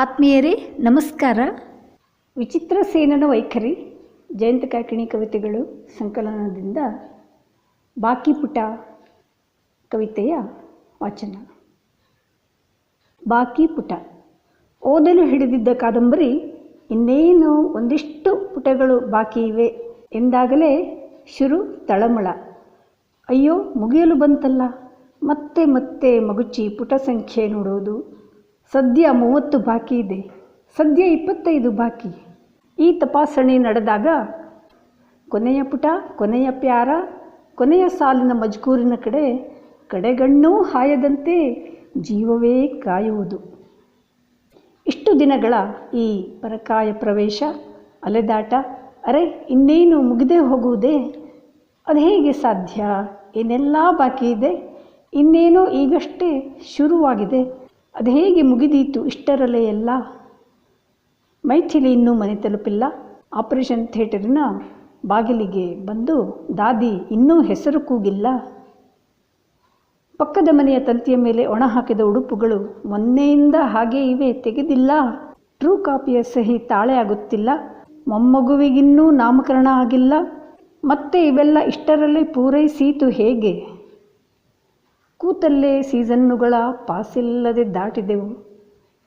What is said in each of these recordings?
ಆತ್ಮೀಯರೇ, ನಮಸ್ಕಾರ. ವಿಚಿತ್ರ ಸೇನನ ವೈಖರಿ, ಜಯಂತ ಕಾಕಿಣಿ ಕವಿತೆಗಳು ಸಂಕಲನದಿಂದ ಬಾಕಿ ಪುಟ ಕವಿತೆಯ ವಾಚನ. ಬಾಕಿ ಪುಟ. ಓದಲು ಹಿಡಿದಿದ್ದ ಕಾದಂಬರಿ, ಇನ್ನೇನು ಒಂದಿಷ್ಟು ಪುಟಗಳು ಬಾಕಿ ಇವೆ ಎಂದಾಗಲೇ ಶುರು ತಳಮಳ. ಅಯ್ಯೋ, ಮುಗಿಯಲು ಬಂತಲ್ಲ. ಮತ್ತೆ ಮತ್ತೆ ಮಗುಚಿ ಪುಟ ಸಂಖ್ಯೆ ನೋಡೋದು. ಸದ್ಯ ಮೂವತ್ತು ಬಾಕಿ ಇದೆ. ಸದ್ಯ ಇಪ್ಪತ್ತೈದು ಬಾಕಿ. ಈ ತಪಾಸಣೆ ನಡೆದಾಗ ಕೊನೆಯ ಪುಟ, ಕೊನೆಯ ಪ್ಯಾರ, ಕೊನೆಯ ಸಾಲಿನ ಮಜ್ಕೂರಿನ ಕಡೆ ಕಡೆಗಣ್ಣೂ ಹಾಯದಂತೆ ಜೀವವೇ ಕಾಯುವುದು. ಇಷ್ಟು ದಿನಗಳ ಈ ಪರಕಾಯ ಪ್ರವೇಶ, ಅಲೆದಾಟ, ಅರೆ, ಇನ್ನೇನು ಮುಗಿದೇ ಹೋಗುವುದೇ? ಅದು ಹೇಗೆ ಸಾಧ್ಯ? ಏನೆಲ್ಲ ಬಾಕಿ ಇದೆ? ಇನ್ನೇನೋ ಈಗಷ್ಟೇ ಶುರುವಾಗಿದೆ? ಅದು ಹೇಗೆ ಮುಗಿದೀತು ಇಷ್ಟರಲ್ಲೇ ಎಲ್ಲ? ಮೈಥಿಲಿ ಇನ್ನೂ ಮನೆ ತಲುಪಿಲ್ಲ. ಆಪರೇಷನ್ ಥಿಯೇಟರಿನ ಬಾಗಿಲಿಗೆ ಬಂದು ದಾದಿ ಇನ್ನೂ ಹೆಸರು ಕೂಗಿಲ್ಲ. ಪಕ್ಕದ ಮನೆಯ ತಂತಿಯ ಮೇಲೆ ಒಣ ಹಾಕಿದ ಉಡುಪುಗಳು ಮೊನ್ನೆಯಿಂದ ಹಾಗೇ ಇವೆ, ತೆಗೆದಿಲ್ಲ. ಟ್ರೂ ಕಾಪಿಯ ಸಹಿ ತಾಳೆ ಆಗುತ್ತಿಲ್ಲ. ಮೊಮ್ಮಗುವಿಗಿನ್ನೂ ನಾಮಕರಣ ಆಗಿಲ್ಲ. ಮತ್ತೆ ಇವೆಲ್ಲ ಇಷ್ಟರಲ್ಲೇ ಪೂರೈಸೀತು ಹೇಗೆ? ಕೂತಲ್ಲೇ ಸೀಸನ್ನುಗಳ ಪಾಸಿಲ್ಲದೆ ದಾಟಿದೆವು.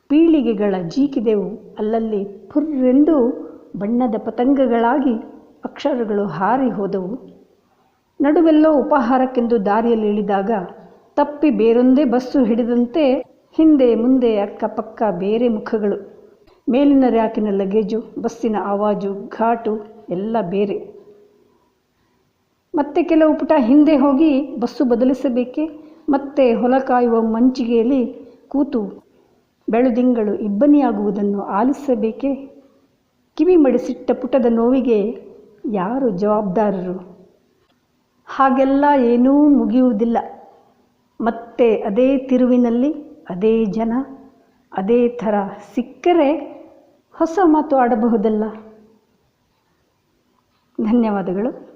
ಪೀಳಿಗೆಗಳ ಜೀಕಿದೆವು. ಅಲ್ಲಲ್ಲಿ ಫುರ್ರೆಂದು ಬಣ್ಣದ ಪತಂಗಗಳಾಗಿ ಅಕ್ಷರಗಳು ಹಾರಿ ಹೋದವು. ನಡುವೆಲ್ಲೋ ಉಪಹಾರಕ್ಕೆಂದು ದಾರಿಯಲ್ಲಿ ಇಳಿದಾಗ ತಪ್ಪಿ ಬೇರೊಂದೇ ಬಸ್ಸು ಹಿಡಿದಂತೆ ಹಿಂದೆ ಮುಂದೆ ಅಕ್ಕಪಕ್ಕ ಬೇರೆ ಮುಖಗಳು. ಮೇಲಿನ ರ್ಯಾಕಿನ ಲಗೇಜು, ಬಸ್ಸಿನ ಆವಾಜು, ಘಾಟು ಎಲ್ಲ ಬೇರೆ. ಮತ್ತೆ ಕೆಲವು ಪುಟ ಹಿಂದೆ ಹೋಗಿ ಬಸ್ಸು ಬದಲಿಸಬೇಕೆ? ಮತ್ತೆ ಹೊಲ ಕಾಯುವ ಮಂಚಿಗೆಯಲ್ಲಿ ಕೂತು ಬೆಳದಿಂಗಳು ಇಬ್ಬನಿಯಾಗುವುದನ್ನು ಆಲಿಸಬೇಕೆ? ಕಿವಿ ಮಡಿಸಿಟ್ಟ ಪುಟದ ನೋವಿಗೆ ಯಾರು ಜವಾಬ್ದಾರರು? ಹಾಗೆಲ್ಲ ಏನೂ ಮುಗಿಯುವುದಿಲ್ಲ. ಮತ್ತೆ ಅದೇ ತಿರುವಿನಲ್ಲಿ ಅದೇ ಜನ, ಅದೇ ಥರ ಸಿಕ್ಕರೆ ಹೊಸ ಮಾತು ಆಡಬಹುದಲ್ಲ? ಧನ್ಯವಾದಗಳು.